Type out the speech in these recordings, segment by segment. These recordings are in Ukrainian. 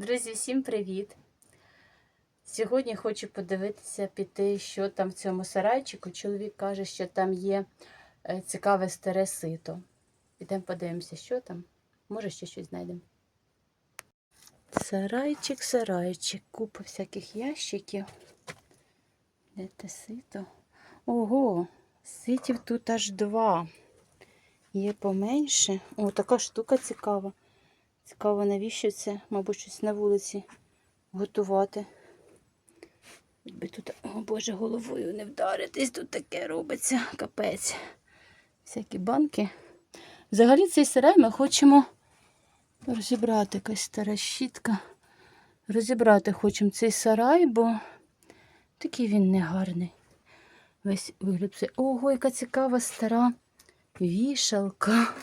Друзі, всім привіт! Сьогодні хочу подивитися піти, що там в цьому сарайчику. Чоловік каже, що там є е, цікаве старе сито. Підемо подивимося, що там. Може, ще щось знайдемо. Сарайчик, сарайчик, купа всяких ящиків. Де те сито? Ого, ситів тут аж два. Є поменше. О, така штука цікава. Цікаво, навіщо це, мабуть, щось на вулиці готувати. Якби тут, о Боже, головою не вдаритись, тут таке робиться, капець. Всякі банки. Взагалі цей сарай ми хочемо розібрати якась стара щітка. Розібрати хочемо цей сарай, бо такий він негарний. Весь вигляд. Ого, яка цікава стара вішалка.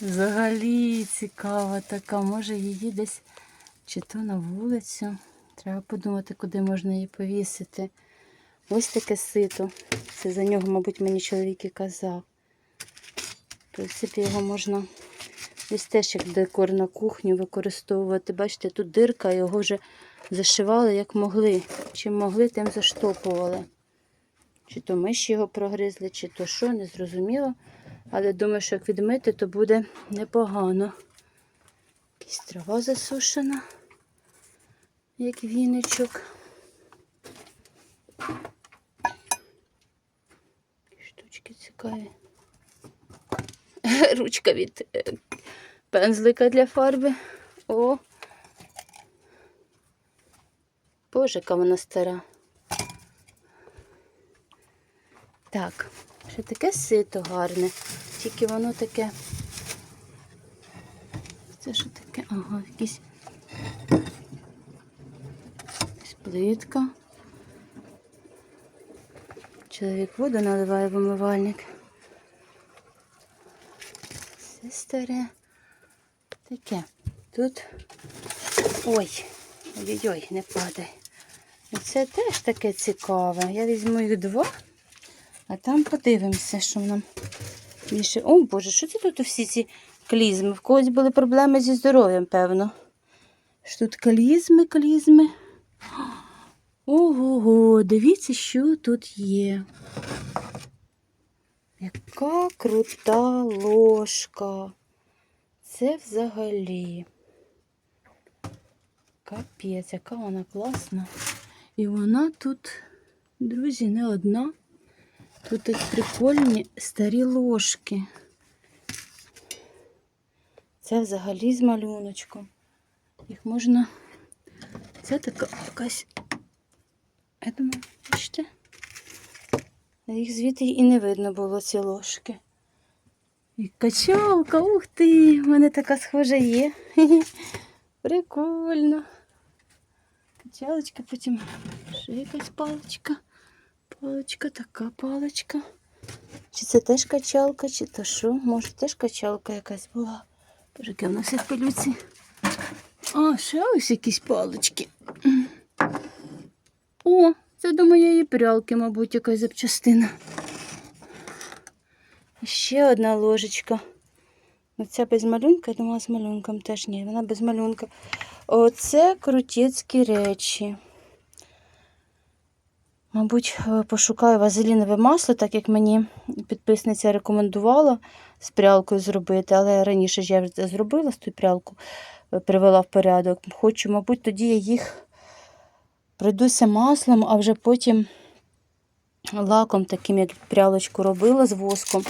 Взагалі цікава така. Може її десь чи то на вулицю. Треба подумати, куди можна її повісити. Ось таке сито. Це за нього, мабуть, мені чоловік і казав. В принципі, його можна десь теж як декор на кухню використовувати. Бачите, тут дирка, його вже зашивали як могли. Чим могли, тим заштопували. Чи то миші його прогризли, чи то що, не зрозуміло. Але думаю, що як відмити, то буде непогано. Якась трава засушена, як віничок. Штучки цікаві. Ручка від е, пензлика для фарби. О! Боже, яка вона стара. Так, ще таке сито гарне, тільки воно таке. Це що таке? Ага, якісь плитка. Чоловік воду наливає в умивальник. Все старе. Таке. Тут. Ой, ой-ой-ой, не падай. Це теж таке цікаве. Я візьму їх два. А там подивимося, що нам більше. О, Боже, що це тут всі ці клізми? В когось були проблеми зі здоров'ям, певно. Що тут клізми, клізми. Ого, дивіться, що тут є. Яка крута ложка. Це взагалі. Капець, яка вона класна. І вона тут, друзі, не одна. Тут такі прикольні старі ложки. Це взагалі з малюночком. Їх можна. Це така якась. Я думаю, бачите? Їх звідти і не видно було ці ложки. І качалка, ух ти! в мене така схожа є. Прикольно. Качалочка, потім ще якась паличка. Паличка, така паличка. Чи це теж качалка, чи то що? Може теж качалка якась була. Боже, в нас в пилюці. А, ще ось якісь палички. О, це до моєї прялки, мабуть, якась запчастина. Ще одна ложечка. Оця без малюнка, я думала, з малюнком теж ні, вона без малюнка. Оце крутецькі речі. Мабуть, е, пошукаю вазелінове масло, так як мені підписниця рекомендувала з прялкою зробити, але раніше ж я вже зробила з ту прялку, е, привела в порядок. Хочу, мабуть, тоді я їх пройдуся маслом, а вже потім лаком, таким, як прялочку робила з воском.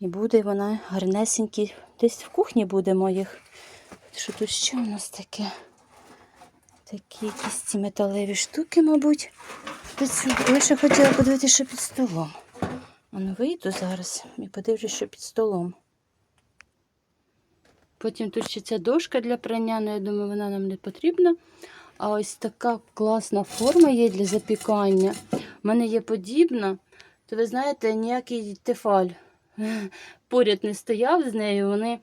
І буде вона гарнесенький. Десь в кухні будемо їх. Що тут ще у нас таке? Такі якісь ці металеві штуки, мабуть. Я ще хотіла подивитися, що під столом. А ну вийду зараз і подивлюсь, що під столом. Потім тут ще ця дошка для прання, але я думаю, вона нам не потрібна. А ось така класна форма є для запікання. У мене є подібна, то ви знаєте, ніякий тефаль поряд не стояв з нею. Вони,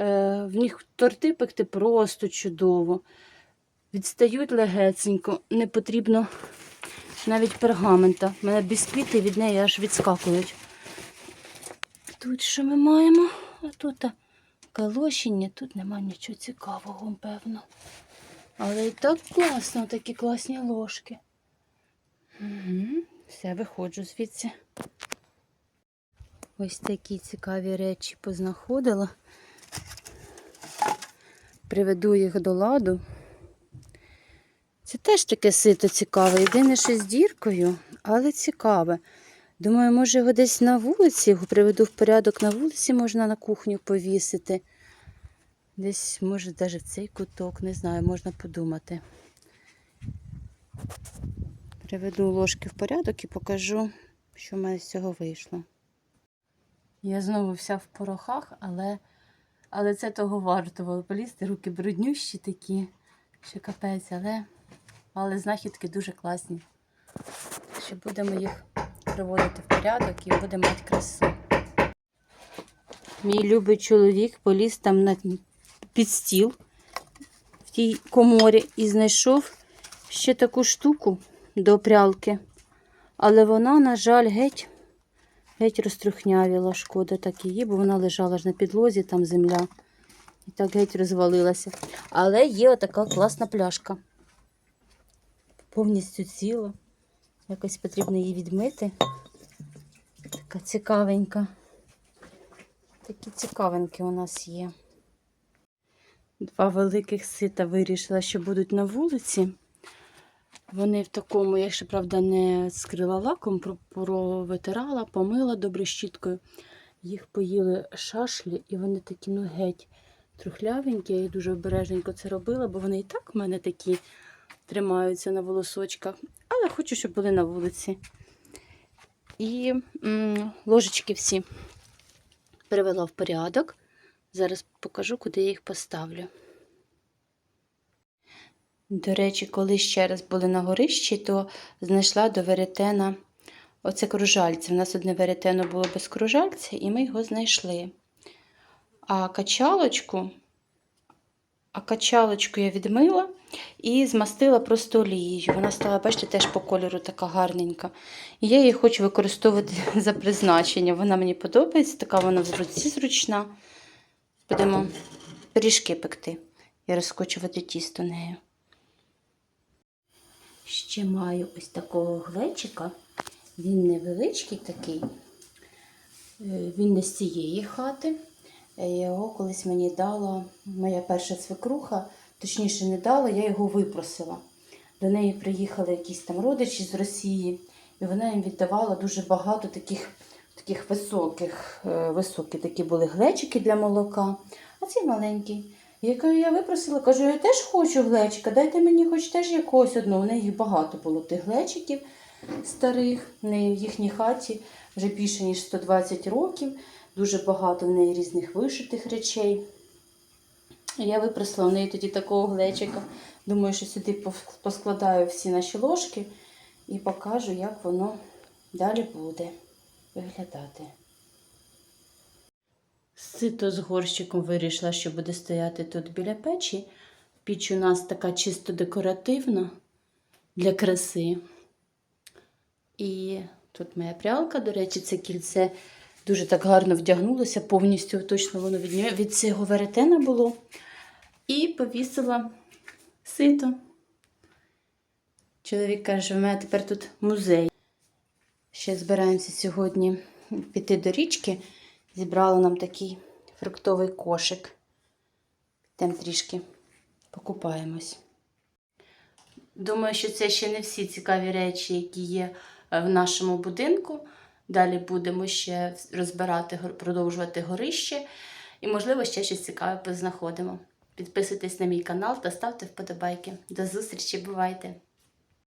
е, В них торти пекти просто чудово. Відстають легесенько, не потрібно навіть пергамента. У мене бісквіти від неї аж відскакують. Тут що ми маємо? А тут Калошіння, тут нема нічого цікавого, певно. Але і так класно, такі класні ложки. Угу. Все, виходжу звідси. Ось такі цікаві речі познаходила. Приведу їх до ладу. Це теж таке сито цікаве. Єдине, що з діркою, але цікаве. Думаю, може його десь на вулиці, його приведу в порядок на вулиці, можна на кухню повісити. Десь, може, навіть в цей куток, не знаю, можна подумати. Приведу ложки в порядок і покажу, що в мене з цього вийшло. Я знову вся в порохах, але, але це того вартувало полізти. Руки бруднющі такі, що капець, але, але знахідки дуже класні. Що будемо їх приводити в порядок і будемо мати красу. Мій любий чоловік поліз там на під стіл в тій коморі і знайшов ще таку штуку до прялки. Але вона, на жаль, геть, геть розтрухнявіла. Шкода так її, бо вона лежала ж на підлозі, там земля. І так геть розвалилася. Але є отака класна пляшка. Повністю ціла. Якось потрібно її відмити. Така цікавенька. Такі цікавинки у нас є. Два великих сита вирішила, що будуть на вулиці. Вони в такому, я ще, правда, не скрила лаком, провитирала, помила добре щіткою. Їх поїли шашлі, і вони такі, ну, геть трухлявенькі. Я дуже обережненько це робила, бо вони і так в мене такі тримаються на волосочках. Але хочу, щоб були на вулиці. І м, ложечки всі привела в порядок. Зараз покажу, куди я їх поставлю. До речі, коли ще раз були на горищі, то знайшла до веретена оце кружальце. У нас одне веретено було без кружальця, і ми його знайшли. А качалочку, а качалочку я відмила і змастила просто олією. Вона стала, бачите, теж по кольору така гарненька. І я її хочу використовувати за призначення. Вона мені подобається, така вона в руці зручна. Будемо пиріжки пекти і розкочувати тісто нею. Ще маю ось такого глечика. Він невеличкий такий. Е, Він не з цієї хати. Е, Його колись мені дала моя перша свекруха, точніше не дала, я його випросила. До неї приїхали якісь там родичі з Росії, і вона їм віддавала дуже багато таких, таких високих, е, високі такі були глечики для молока, а ці маленькі. Я я випросила, кажу, я теж хочу глечика, дайте мені хоч теж якогось одного. У неї багато було тих глечиків старих. В неї в їхній хаті вже більше, ніж 120 років. Дуже багато в неї різних вишитих речей. Я випросила в неї тоді такого глечика. Думаю, що сюди поскладаю всі наші ложки і покажу, як воно далі буде виглядати. Сито з горщиком вирішила, що буде стояти тут біля печі. Піч у нас така чисто декоративна для краси. І тут моя прялка, до речі, це кільце дуже так гарно вдягнулося, повністю точно воно від, нього- від цього веретена було. І повісила сито. Чоловік каже, в мене тепер тут музей. Ще збираємося сьогодні піти до річки. Зібрала нам такий фруктовий кошик. Там трішки покупаємось. Думаю, що це ще не всі цікаві речі, які є е, в нашому будинку. Далі будемо ще розбирати, продовжувати горище. І, можливо, ще щось цікаве познаходимо. Підписуйтесь на мій канал та ставте вподобайки. До зустрічі, бувайте!